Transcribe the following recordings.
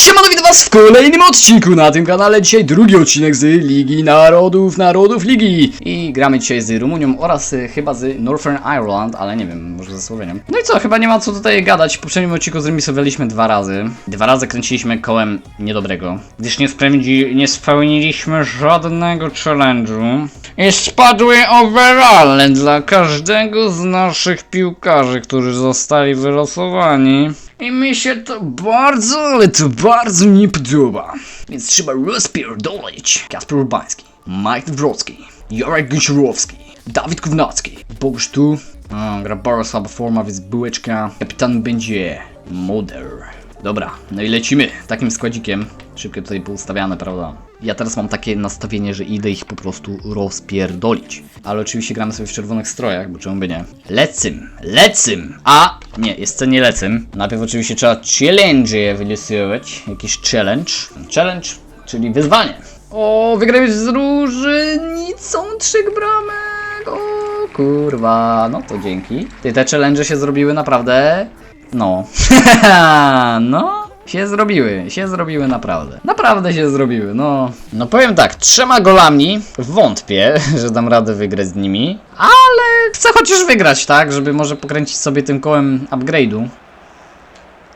Siemano, witam was w kolejnym odcinku na tym kanale. Dzisiaj drugi odcinek z Ligi Narodów, Narodów Ligi. I gramy dzisiaj z Rumunią oraz y, chyba z Northern Ireland, ale nie wiem, może ze Słowenią. No i co, chyba nie ma co tutaj gadać. W poprzednim odcinku zremisowaliśmy dwa razy. Dwa razy kręciliśmy kołem niedobrego, gdyż nie, nie spełniliśmy żadnego challenge'u. I spadły overall dla każdego z naszych piłkarzy, którzy zostali wylosowani. I mi się to bardzo, ale to bardzo nie podoba. Więc trzeba rozpierdolić. Kasper Urbański, Mike Wrocki, Jarek Gąsiorowski, Dawid Kownacki. Bogusz tu. O, gra bardzo słaba forma, więc bułeczka. Kapitan będzie Moder. Dobra, no i lecimy takim składzikiem. Szybkie tutaj poustawiane, prawda? Ja teraz mam takie nastawienie, że idę ich po prostu rozpierdolić. Ale oczywiście gramy sobie w czerwonych strojach, bo czemu by nie? Lecym, lecym! A! Nie, jeszcze nie lecym. Najpierw oczywiście trzeba challenge wylosować. Jakiś challenge. Challenge, czyli wyzwanie. O, wygrałeś z różnicą trzech bramek! O, kurwa, no to dzięki. Te challenge się zrobiły naprawdę... No. no. Się zrobiły, się zrobiły naprawdę. Naprawdę się zrobiły, no. No powiem tak, trzema golami wątpię, że dam radę wygrać z nimi, ale chcę chociaż wygrać, tak, żeby może pokręcić sobie tym kołem upgrade'u.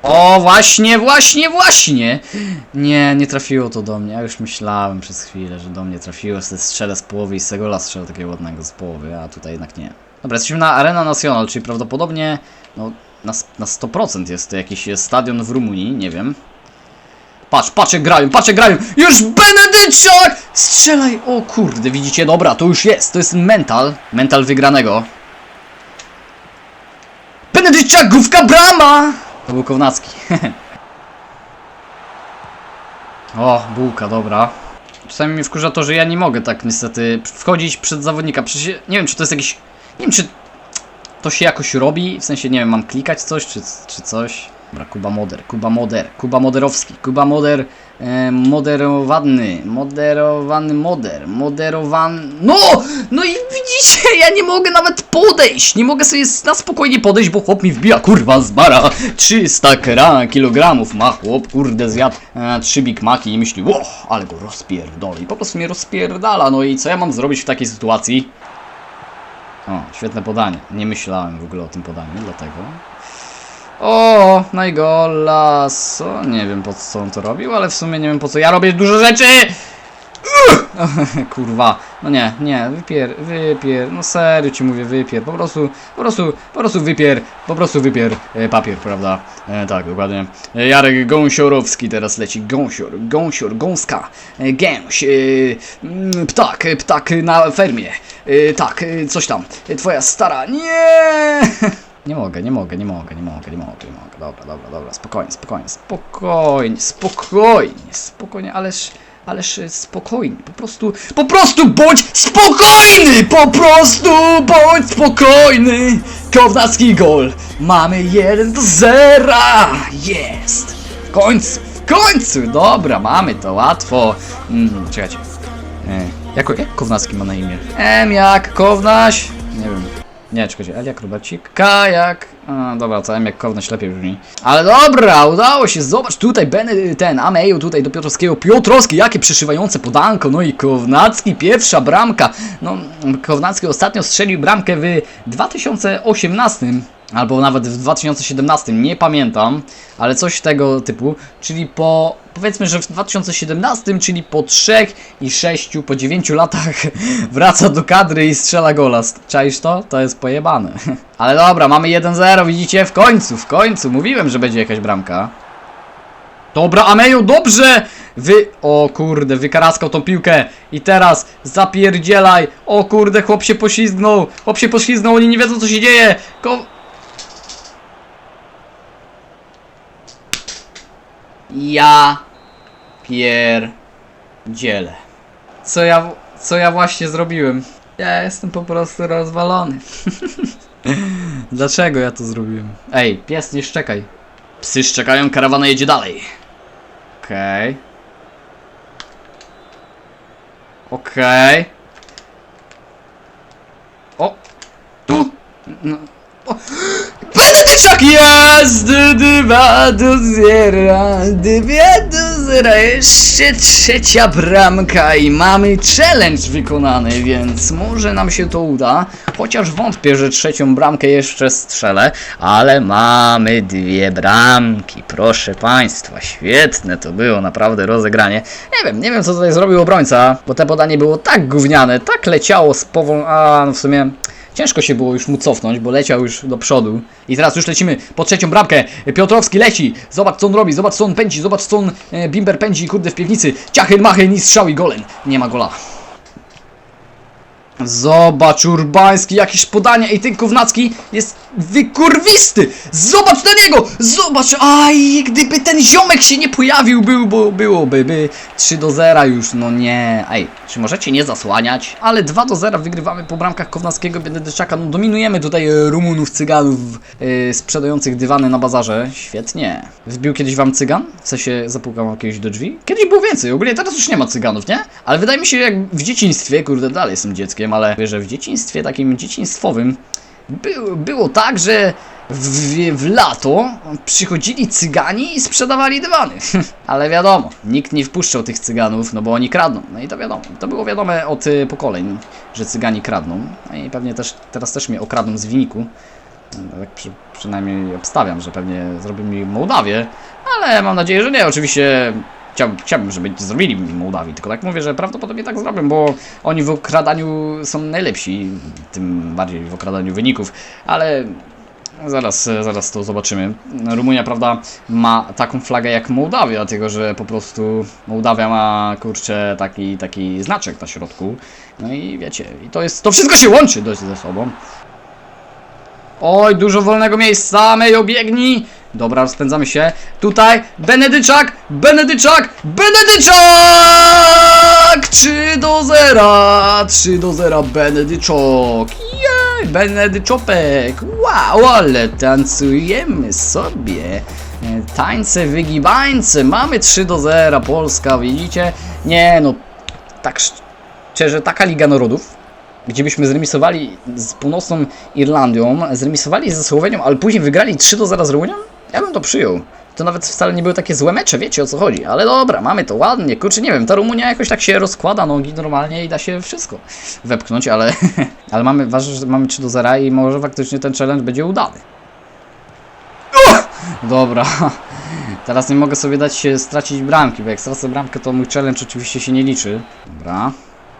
O, właśnie, właśnie, właśnie! Nie, nie trafiło to do mnie. Ja już myślałem przez chwilę, że do mnie trafiło. Se strzelę z połowy i z tego las strzelę takiego ładnego z połowy, a tutaj jednak nie. Dobra, jesteśmy na Arena Nacional, czyli prawdopodobnie no, na, na 100% jest to jakiś stadion w Rumunii, nie wiem. Patrz, patrz jak grają, patrz jak grają! Już Benedyczak! Strzelaj! O kurde, widzicie? Dobra, to już jest, to jest mental. Mental wygranego. Benedyczak, główka brama! To był Kownacki. o, bułka, dobra. Czasami mnie wkurza to, że ja nie mogę tak niestety wchodzić przed zawodnika. Przecież nie wiem, czy to jest jakiś... Nie wiem, czy to się jakoś robi, w sensie, nie wiem, mam klikać coś, czy, czy coś. Dobra, Kuba Moder, Kuba Moder, Kuba Moderowski, Kuba Moder, e, moderowany, moderowany moder, moderowany... No! No i widzicie, ja nie mogę nawet podejść, nie mogę sobie na spokojnie podejść, bo chłop mi wbija, kurwa, z bara, 300 kra, kilogramów ma chłop, kurde, zjadł e, trzy Big Maci i myśli, ło, ale go rozpierdoli, po prostu mnie rozpierdala, no i co ja mam zrobić w takiej sytuacji? O, świetne podanie. Nie myślałem w ogóle o tym podaniu, dlatego. O, najgolaso. Nie wiem po co on to robił, ale w sumie nie wiem po co ja robię dużo rzeczy! Kurwa, no nie, nie, wypier, wypier, no serio ci mówię, wypier, po prostu, po prostu, po prostu wypier, po prostu wypier e, papier, prawda? E, tak, dokładnie. E, Jarek Gąsiorowski teraz leci, Gąsior, Gąsior, Gąska, e, Gęś, e, ptak, ptak na fermie, tak, e, coś tam, e, twoja stara, nie! Nie mogę, nie mogę, nie mogę, nie mogę, nie mogę, nie mogę. Dobra, dobra, dobra, spokojnie, spokojnie, spokojnie, spokojnie, spokojnie, ależ, ależ e, spokojnie, po prostu, po prostu bądź spokojny, po prostu bądź spokojny. Kownacki gol, mamy 1 do 0, jest, w końcu, w końcu, dobra, mamy to, łatwo. Mm, czekajcie, e, jak, jak Kownacki ma na imię? M jak Kownaś? Nie wiem. Nie, czekajcie, Elia Krobacik, Kajak. A, dobra, co M jak Kownaś lepiej brzmi. Ale dobra, udało się, zobacz tutaj Beny, ten Ameju tutaj do Piotrowskiego. Piotrowski, jakie przeszywające podanko. No i Kownacki, pierwsza bramka. No, Kownacki ostatnio strzelił bramkę w 2018. Albo nawet w 2017, nie pamiętam, ale coś tego typu, czyli po, powiedzmy, że w 2017, czyli po 3 i 6, po 9 latach wraca do kadry i strzela gola. Czaisz to? To jest pojebane. Ale dobra, mamy 1-0, widzicie? W końcu, w końcu, mówiłem, że będzie jakaś bramka. Dobra, Ameju, dobrze! Wy... O kurde, wykaraskał tą piłkę. I teraz zapierdzielaj. O kurde, chłop się poślizgnął. Chłop się poślizgnął, oni nie wiedzą co się dzieje. Ko... Ja pierdzielę. Co ja, co ja właśnie zrobiłem? Ja jestem po prostu rozwalony. Dlaczego ja to zrobiłem? Ej, pies, nie szczekaj. Psy szczekają, karawana jedzie dalej. Okej. Okej. O! Tu! No! Benedyczak jest! 2 do 0, 2 do 0, jeszcze trzecia bramka i mamy challenge wykonany, więc może nam się to uda. Chociaż wątpię, że trzecią bramkę jeszcze strzelę, ale mamy dwie bramki, proszę państwa, świetne to było, naprawdę rozegranie. Nie wiem, nie wiem co tutaj zrobił obrońca, bo te podanie było tak gówniane, tak leciało z powol... a no w sumie... Ciężko się było już mu cofnąć, bo leciał już do przodu. I teraz już lecimy po trzecią bramkę. Piotrowski leci. Zobacz co on robi, zobacz co on pędzi, zobacz co on e, Bimber pędzi, kurde w piwnicy. Ciachyn, machin i strzał i golen. Nie ma gola. Zobacz Urbański, jakieś podanie i ten Kownacki jest wykurwisty! Zobacz na niego! Zobacz! Aj, gdyby ten ziomek się nie pojawił, był, bo byłoby by 3 do 0 już, no nie. Ej, czy możecie nie zasłaniać? Ale 2 do 0 wygrywamy po bramkach Kownackiego, Benedyczaka, no dominujemy tutaj Rumunów, Cyganów e, sprzedających dywany na bazarze. Świetnie. Wbił kiedyś wam Cygan? W sensie zapukał kiedyś do drzwi? Kiedyś było więcej, ogólnie teraz już nie ma Cyganów, nie? Ale wydaje mi się, jak w dzieciństwie, kurde, dalej jestem dzieckiem, ale że w dzieciństwie takim dzieciństwowym było, było tak, że w, w lato przychodzili cygani i sprzedawali dywany. Ale wiadomo, nikt nie wpuszczał tych cyganów, no bo oni kradną. No i to wiadomo, to było wiadome od y, pokoleń, że cygani kradną. No i pewnie też teraz też mnie okradną z wyniku. No, Tak przy, przynajmniej obstawiam, że pewnie zrobią mi Mołdawię, ale mam nadzieję, że nie. Oczywiście chciałbym, chciałbym żeby zrobili Mołdawii, tylko tak mówię, że prawdopodobnie tak zrobią, bo oni w okradaniu są najlepsi, tym bardziej w okradaniu wyników, ale zaraz, zaraz to zobaczymy. Rumunia, prawda, ma taką flagę jak Mołdawia, dlatego że po prostu Mołdawia ma, kurczę, taki, taki znaczek na środku. No i wiecie, i to jest, to wszystko się łączy dość ze sobą. Oj, dużo wolnego miejsca, Mejo biegnij! Dobra, rozpędzamy się. Tutaj Benedyczak, Benedyczak, Benedyczak! 3 do 0, 3 do 0 Benedyczok. Jej, Benedyczopek. Wow, ale tancujemy sobie. E, Tańce, wygibańce. Mamy 3 do 0 Polska, widzicie? Nie no, tak szczerze, taka Liga Narodów, gdzie byśmy zremisowali z północną Irlandią, zremisowali ze Słowenią, ale później wygrali 3 do 0 z Rumunią? Ja bym to przyjął. To nawet wcale nie były takie złe mecze, wiecie o co chodzi. Ale dobra, mamy to ładnie. Kurczę, nie wiem, ta Rumunia jakoś tak się rozkłada nogi normalnie i da się wszystko wepchnąć, ale, ale mamy, ważne, że mamy 3 do 0 i może faktycznie ten challenge będzie udany. Dobra. Teraz nie mogę sobie dać się stracić bramki, bo jak stracę bramkę, to mój challenge oczywiście się nie liczy. Dobra.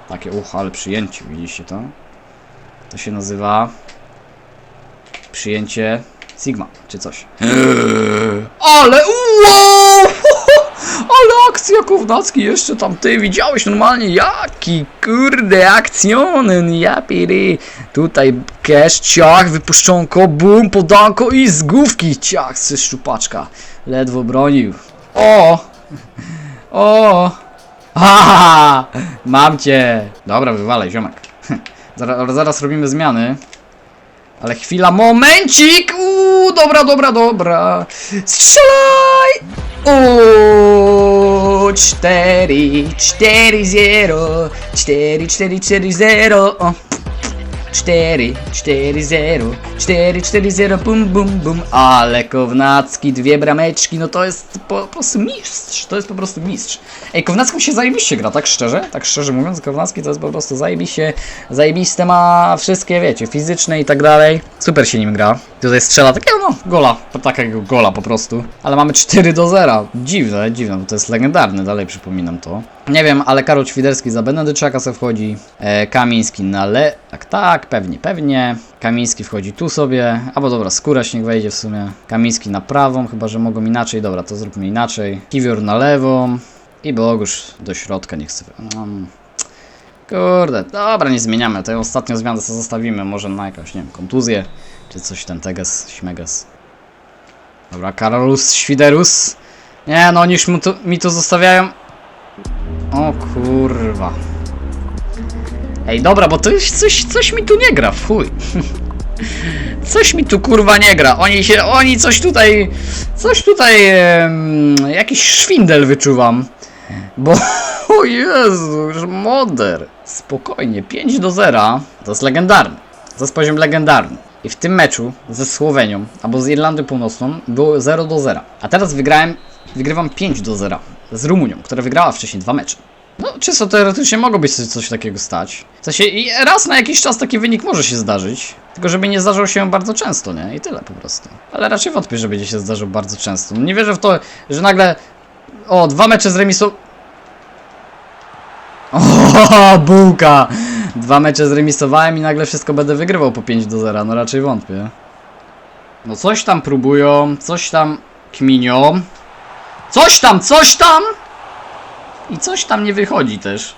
Takie ucho, ale przyjęcie, widzieliście to? To się nazywa przyjęcie Sigma, czy coś. Ale wow! Ale akcja Kownacki jeszcze tam ty widziałeś normalnie jaki kurde akcjonen ja piry. Tutaj cash, ciach, wypuszczonko, bum, podanko i z główki ciach ze szczupaczka. Ledwo bronił. O! O! Ha! Mam cię! Dobra, wywalaj, ziomek. Zaraz, zaraz robimy zmiany. Ale chwila, momencik! Uuu, dobra, dobra, dobra. Strzelaj! Uuu, 4, 4, 0, 4, 4, 4, 0. O. 4, 4, 0, 4, 4, 0, bum, bum, bum. Ale Kownacki, dwie brameczki, no to jest po, po prostu mistrz. To jest po prostu mistrz. Ej, Kownacką się zajebiście gra, tak szczerze? Tak szczerze mówiąc, Kownacki to jest po prostu zajebiście, zajebiste ma wszystkie, wiecie, fizyczne i tak dalej. Super się nim gra. Tutaj strzela takiego, no, gola, takiego gola po prostu. Ale mamy 4 do 0. Dziwne, dziwne, bo to jest legendarne, dalej przypominam to. Nie wiem, ale Karol Świderski za Benedyczaka se wchodzi. E, Kamiński na le... Tak, tak, pewnie, pewnie. Kamiński wchodzi tu sobie. Albo dobra, Skóraś niech wejdzie w sumie. Kamiński na prawą, chyba że mogą inaczej. Dobra, to zróbmy inaczej. Kiwior na lewą. I Bogusz do środka niech sobie... No, kurde, dobra, nie zmieniamy. Tę ostatnią zmianę co zostawimy. Może na jakąś, nie wiem, kontuzję. Czy coś ten teges, śmeges. Dobra, Karolus Świderus. Nie, no mu tu, mi tu zostawiają. O kurwa. Ej, dobra, bo to jest coś, coś mi tu nie gra, w. Coś mi tu kurwa nie gra. Oni się, oni coś tutaj, coś tutaj, em, jakiś szwindel wyczuwam. Bo, o Jezu, już moder. Spokojnie, 5 do 0. To jest legendarny. To jest poziom legendarny. I w tym meczu ze Słowenią albo z Irlandią Północną było 0 do 0. A teraz wygrałem, wygrywam 5 do 0 z Rumunią, która wygrała wcześniej dwa mecze. No, czysto teoretycznie mogło być coś, takiego stać. W sensie raz na jakiś czas taki wynik może się zdarzyć, tylko żeby nie zdarzał się bardzo często, nie? I tyle po prostu. Ale raczej wątpię, że będzie się zdarzał bardzo często. No, nie wierzę w to, że nagle o, dwa mecze z remisu... O, bułka! Dwa mecze zremisowałem i nagle wszystko będę wygrywał po 5 do 0. No raczej wątpię. No coś tam próbują, coś tam kminią. Coś tam, coś tam! I coś tam nie wychodzi też.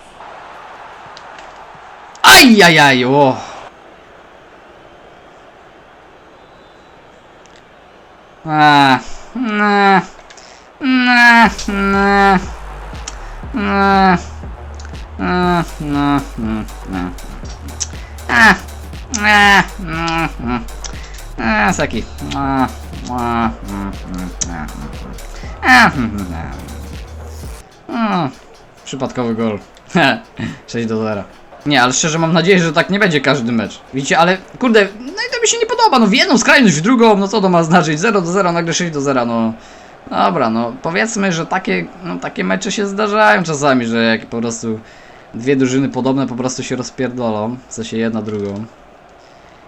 Ajajaj, o! A, ne, ne, ne, ne, ne, ne, ne, ne. A, a, mm, mm. A, jest taki. A, a, mm, mm, a, a, mm, a. O, Przypadkowy gol. 6 do 0. Nie, ale szczerze mam nadzieję, że tak nie będzie każdy mecz. Widzicie, ale kurde, no i to mi się nie podoba. No w jedną skrajność, w drugą, no co to ma znaczyć? 0 do 0, nagle 6 do 0, no. Dobra, no powiedzmy, że takie, no, takie mecze się zdarzają czasami, że jak po prostu dwie drużyny podobne po prostu się rozpierdolą, w sensie jedna drugą.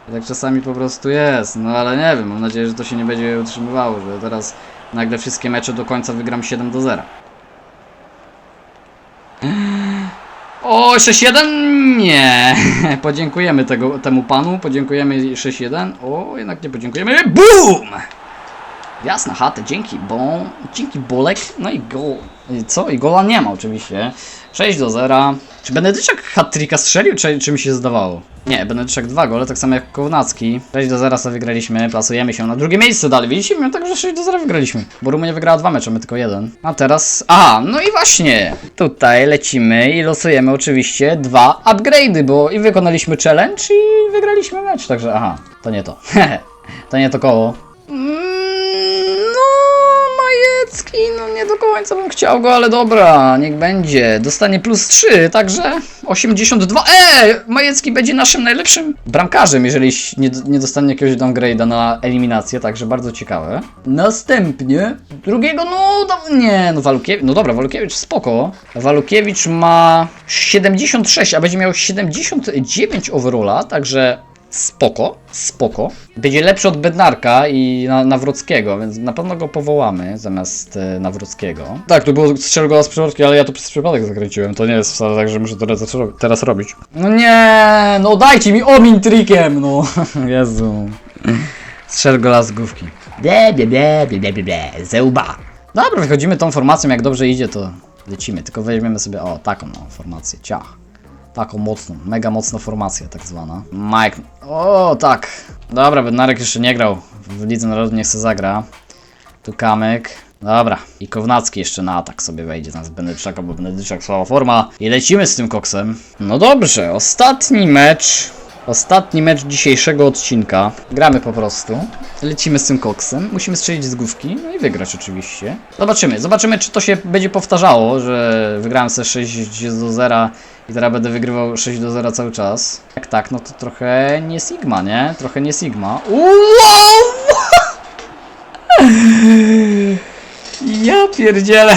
I tak czasami po prostu jest, no ale nie wiem, mam nadzieję, że to się nie będzie utrzymywało, że teraz nagle wszystkie mecze do końca wygram 7 do 0. O, 6-1? Nie. Podziękujemy tego, temu panu, podziękujemy 6-1. O, jednak nie podziękujemy. BOOM! Jasna chata, dzięki, bo, dzięki Bolek, no i gol. Co? I gola nie ma oczywiście. 6 do 0. Czy Benedyczak hat-tricka strzelił, czy, czy mi się zdawało? Nie, Benedyczak 2 gole, tak samo jak Kownacki. 6 do 0 sobie wygraliśmy, plasujemy się na drugie miejsce dalej. Widzicie, my także 6 do 0 wygraliśmy. Bo Rumunia wygrała dwa mecze, my tylko jeden. A teraz... Aha, no i właśnie. Tutaj lecimy i losujemy oczywiście dwa upgrade'y, bo i wykonaliśmy challenge i wygraliśmy mecz, także aha, to nie to. to nie to koło. Mm, Majecki, no nie do końca bym chciał go, ale dobra, niech będzie. Dostanie plus 3, także 82. Eee, Majecki będzie naszym najlepszym bramkarzem, jeżeli nie, nie dostanie jakiegoś downgrade'a na eliminację, także bardzo ciekawe. Następnie, drugiego, no, do, nie, no Walukiewicz, no dobra, Walukiewicz spoko. Walukiewicz ma 76, a będzie miał 79 overalla, także Spoko, spoko. Będzie lepszy od Bednarka i na, Nawrockiego, więc na pewno go powołamy zamiast e, Nawrockiego. Tak, to było strzel gola z przypadki, ale ja to przez przypadek zakręciłem. To nie jest wcale tak, że muszę to teraz, teraz robić. No nie, no dajcie mi omin trikiem, no. Jezu. Strzel gola z główki. Ble, ble, ble, ble, ble, ble. Zełba. Dobra, wychodzimy tą formacją, jak dobrze idzie, to lecimy. Tylko weźmiemy sobie, o, taką no, formację, ciach. Taką mocną, mega mocna formacja tak zwana. Mike. O, tak. Dobra, Bednarek jeszcze nie grał. W Lidze Narodów nie chce zagra. Tu Kamyk. Dobra. I Kownacki jeszcze na atak sobie wejdzie z Benedyczaka, bo Benedyczak słaba forma. I lecimy z tym koksem. No dobrze, ostatni mecz. Ostatni mecz dzisiejszego odcinka. Gramy po prostu. Lecimy z tym koksem. Musimy strzelić z główki, no i wygrać oczywiście. Zobaczymy. Zobaczymy, czy to się będzie powtarzało, że wygrałem sobie 6 do 0 i teraz będę wygrywał 6 do 0 cały czas. Jak tak, no to trochę nie Sigma, nie? Trochę nie Sigma. Wow! Ja pierdzielę.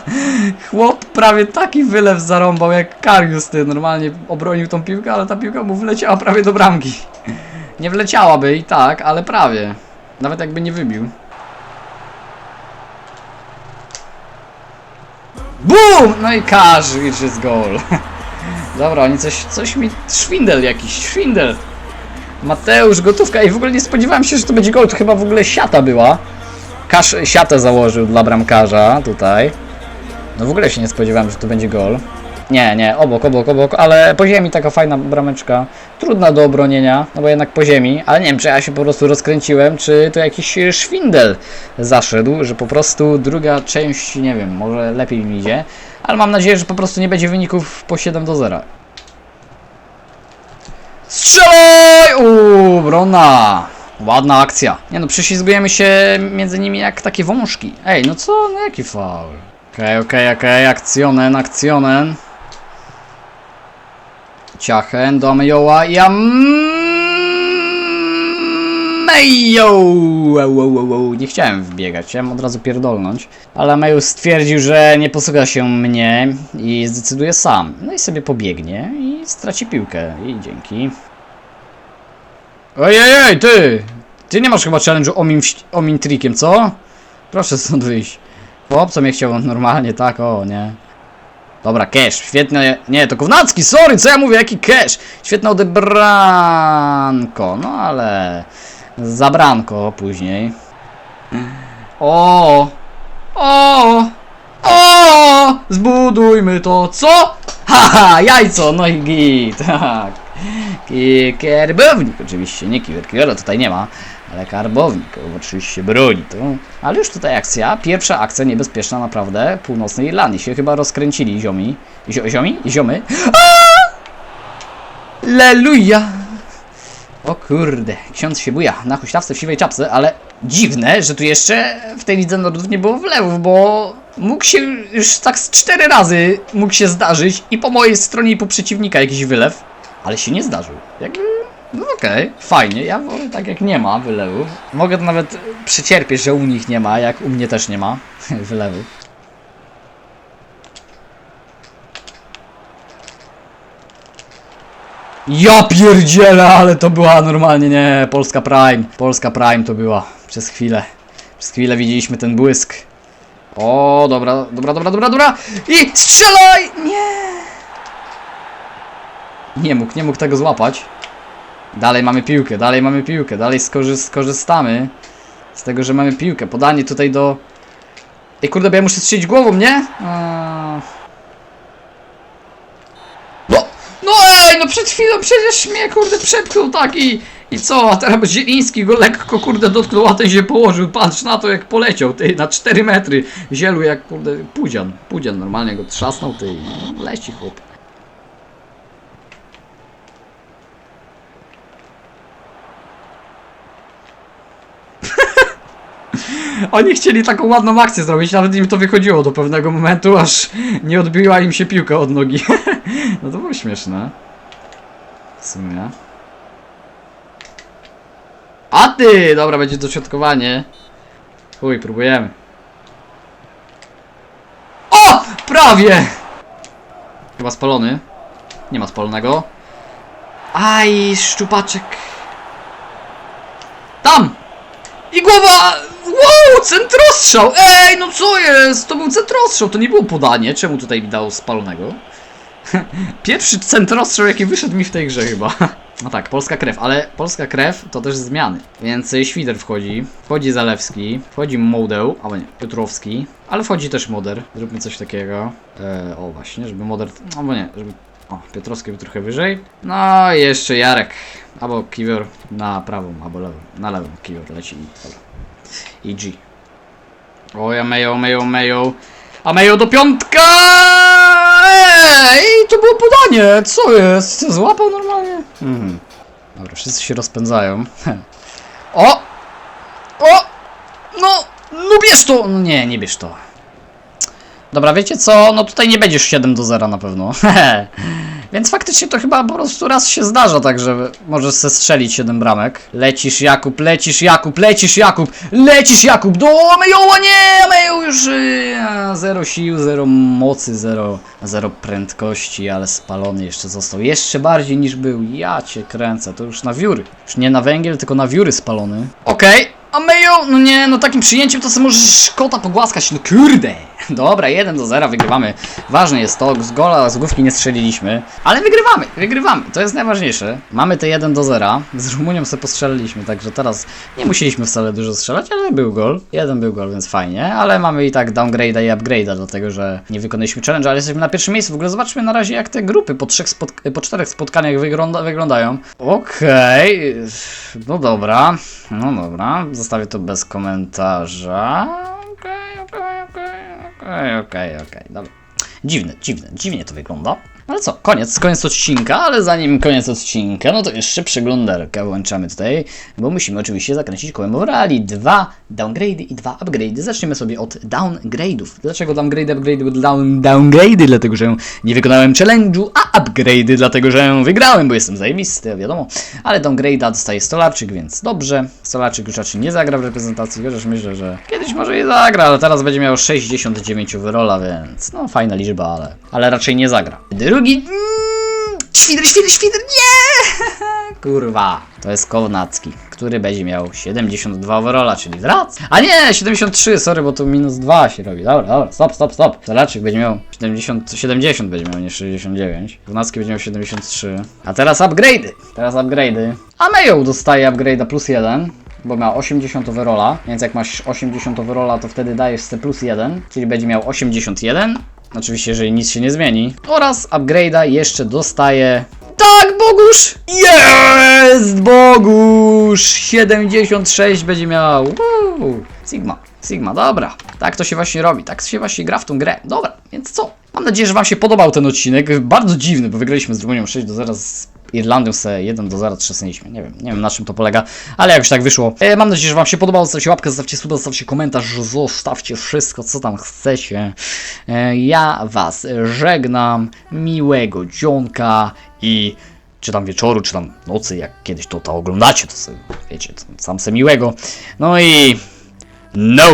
Chłop prawie taki wylew zarąbał jak Karius, ty normalnie obronił tą piłkę, ale ta piłka mu wleciała prawie do bramki. Nie wleciałaby i tak, ale prawie. Nawet jakby nie wybił. BUM! No i Karz, już jest gol. Dobra, oni coś, coś mi... Szwindel jakiś, szwindel. Mateusz, gotówka i w ogóle nie spodziewałem się, że to będzie gol, to chyba w ogóle siata była. Kasz siatę założył dla bramkarza tutaj. No w ogóle się nie spodziewałem, że to będzie gol. Nie, nie, obok, obok, obok, ale po ziemi taka fajna brameczka. Trudna do obronienia, no bo jednak po ziemi, ale nie wiem, czy ja się po prostu rozkręciłem, czy to jakiś szwindel zaszedł, że po prostu druga część, nie wiem, może lepiej mi idzie, ale mam nadzieję, że po prostu nie będzie wyników po 7 do 0. Strzelaj! Uuu, brona! Ładna akcja. Nie no, prześlizgujemy się między nimi jak takie wążki. Ej, no co? No jaki faul? Okej, okej, okej, akcjonen, akcjonen. Ciachen, do Amejoła i. Mejo! Nie chciałem wbiegać, chciałem od razu pierdolnąć. Ale Mejo stwierdził, że nie posłucha się mnie i zdecyduje sam. No i sobie pobiegnie i straci piłkę. I dzięki. Ojej, ty! Ty nie masz chyba challenge'u omin, omin trikiem, co? Proszę stąd wyjść. Chłopco mnie chciał normalnie, tak, o, nie. Dobra, cash, świetne. Nie, to Kownacki, sorry, co ja mówię, jaki cash? Świetne odebranko, no ale. Zabranko później. O! O! O! Zbudujmy to, co? Haha, jajco, no i git, tak. Ki- Karbownik, oczywiście, nie kiwer, kiwera tutaj nie ma, ale karbownik, oczywiście broni to. Ale już tutaj akcja, pierwsza akcja niebezpieczna naprawdę północnej Irlandii. Się chyba rozkręcili ziomi. Zio, ziomi? Ziomy? Leluja! O kurde, ksiądz się buja na huśtawce w siwej czapce, ale dziwne, że tu jeszcze w tej lidze narodów nie było wlewów, bo mógł się już tak z cztery razy mógł się zdarzyć i po mojej stronie i po przeciwnika jakiś wylew, ale się nie zdarzył. Jakby, no okej, fajnie, ja wolę tak jak nie ma wylewów. Mogę to nawet przecierpieć, że u nich nie ma, jak u mnie też nie ma wylewów. Ja pierdzielę, ale to była normalnie, nie, Polska Prime. Polska Prime to była przez chwilę. Przez chwilę widzieliśmy ten błysk. O, dobra, dobra, dobra, dobra, dobra. I strzelaj! Nie! Nie mógł, nie mógł tego złapać. Dalej mamy piłkę, dalej mamy piłkę, dalej skorzy skorzystamy z tego, że mamy piłkę. Podanie tutaj do... Ej, kurde, bo ja muszę strzelić głową, nie? A... No, no ej, no przed chwilą przecież mnie, kurde, przepchnął tak i... I co, a teraz Zieliński go lekko, kurde, dotknął, a ten się położył. Patrz na to, jak poleciał, ty, na 4 metry. Zielu jak, kurde, pudzian. Pudzian normalnie go trzasnął, ty, leci chłop. Oni chcieli taką ładną akcję zrobić, nawet im to wychodziło do pewnego momentu, aż nie odbiła im się piłka od nogi. no to było śmieszne. W sumie. A ty! Dobra, będzie dośrodkowanie. Chuj, próbujemy. O! Prawie! Chyba spalony. Nie ma spalonego. Aj, szczupaczek. Tam! I głowa! Wow, centrostrzał! Ej, no co jest? To był centrostrzał, to nie było podanie. Czemu tutaj mi dał spalonego? Pierwszy centrostrzał, jaki wyszedł mi w tej grze chyba. No tak, polska krew, ale polska krew to też zmiany. Więc y, Świder wchodzi, wchodzi Zalewski, wchodzi Modeł, albo nie, Piotrowski, ale wchodzi też Moder. Zróbmy coś takiego. E, o właśnie, żeby Moder, albo nie, żeby... O, Piotrowski był trochę wyżej. No jeszcze Jarek, albo Kiwior na prawą, albo lewą, na lewą Kiwior leci dobra. I G. O, ja Mejo, Mejo, Mejo. A Mejo do piątka! Ej, to było podanie! Co jest? Złapał normalnie? Mhm. Dobra, wszyscy się rozpędzają. o! O! No! No bierz to! No nie, nie bierz to. Dobra, wiecie co? No tutaj nie będziesz 7 do 0 na pewno. Więc faktycznie to chyba po prostu raz się zdarza, tak że możesz se strzelić 7 bramek. Lecisz Jakub, lecisz Jakub, lecisz Jakub, lecisz Jakub, do Mejoła, nie, Mejoł już a, zero sił, zero mocy, zero, zero prędkości, ale spalony jeszcze został, jeszcze bardziej niż był, ja cię kręcę, to już na wióry, już nie na węgiel, tylko na wióry spalony. Okej, a Mejo, no nie, no takim przyjęciem to sobie możesz kota pogłaskać, no kurde. Dobra, 1 do 0, wygrywamy. Ważne jest to, z gola, z główki nie strzeliliśmy, ale wygrywamy, wygrywamy, to jest najważniejsze. Mamy te 1 do 0, z Rumunią sobie postrzeliliśmy, także teraz nie musieliśmy wcale dużo strzelać, ale był gol. Jeden był gol, więc fajnie, ale mamy i tak downgrade'a i upgrade'a, dlatego że nie wykonaliśmy challenge, ale jesteśmy na pierwszym miejscu. W ogóle zobaczmy na razie, jak te grupy po, trzech po czterech spotkaniach wygląda wyglądają. Okej, no dobra, no dobra, zostawię to bez komentarza. Okej, okej, okej, okej, okej, okej, dobra. Dziwne, dziwne, dziwnie to wygląda. Ale co, koniec, koniec odcinka, ale zanim koniec odcinka, no to jeszcze przeglądarkę włączamy tutaj, bo musimy oczywiście zakręcić kołem Rally. Dwa downgrade'y i dwa upgrade'y. Zaczniemy sobie od downgrade'ów. Dlaczego downgrade, upgrade, down, downgrade'y? Dlatego, że nie wykonałem challenge'u, a upgrade'y, dlatego że wygrałem, bo jestem zajebisty, wiadomo. Ale downgrade'a dostaje Stolarczyk, więc dobrze. Stolarczyk już raczej nie zagra w reprezentacji, chociaż myślę, że kiedyś może i zagra, ale teraz będzie miał 69 wyrola, więc no fajna liczba, ale, ale raczej nie zagra. Drugi... Mm, świder, świder, świder, nie! Kurwa. To jest Kownacki, który będzie miał 72 overalla, czyli wrac. A nie, 73, sorry, bo tu minus 2 się robi. Dobra, dobra, stop, stop, stop. Stolaczyk będzie miał 70, 70 będzie miał, nie 69. Kownacki będzie miał 73. A teraz upgrade'y. Teraz upgrade'y. A Mayo dostaje upgrade'a plus 1. Bo miał 80 overalla, więc jak masz 80 overalla, to wtedy dajesz C plus 1, czyli będzie miał 81. Oczywiście, jeżeli nic się nie zmieni. Oraz upgrade'a jeszcze dostaje tak, Bogusz! Jest! Bogusz! 76 będzie miał. Woo! Sigma. Sigma, dobra. Tak to się właśnie robi, tak się właśnie gra w tą grę. Dobra, więc co? Mam nadzieję, że Wam się podobał ten odcinek. Bardzo dziwny, bo wygraliśmy z Rumunią 6 do 0 z Irlandią se 1 do 0 trzesnęliśmy. Nie wiem, nie wiem na czym to polega, ale jakoś tak wyszło. E, mam nadzieję, że Wam się podobało. Zostawcie łapkę, zostawcie suba, zostawcie komentarz, zostawcie wszystko, co tam chcecie. E, ja Was żegnam. Miłego dzionka i czy tam wieczoru, czy tam nocy, jak kiedyś to, to oglądacie, to sobie, wiecie, to sam se miłego. No i no